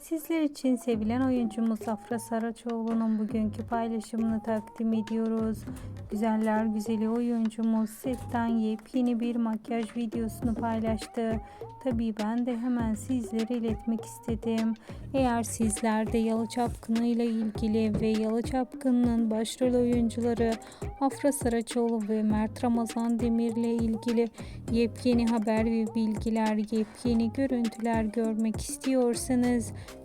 Sizler için sevilen oyuncumuz Afra Saraçoğlu'nun bugünkü paylaşımını takdim ediyoruz. Güzeller güzeli oyuncumuz setten yepyeni bir makyaj videosunu paylaştı. Tabii ben de hemen sizlere iletmek istedim. Eğer sizler de Yalı Çapkını ile ilgili ve Yalı Çapkını'nın başrol oyuncuları Afra Saraçoğlu ve Mert Ramazan Demir ile ilgili yepyeni haber ve bilgiler, yepyeni görüntüler görmek istiyorsanız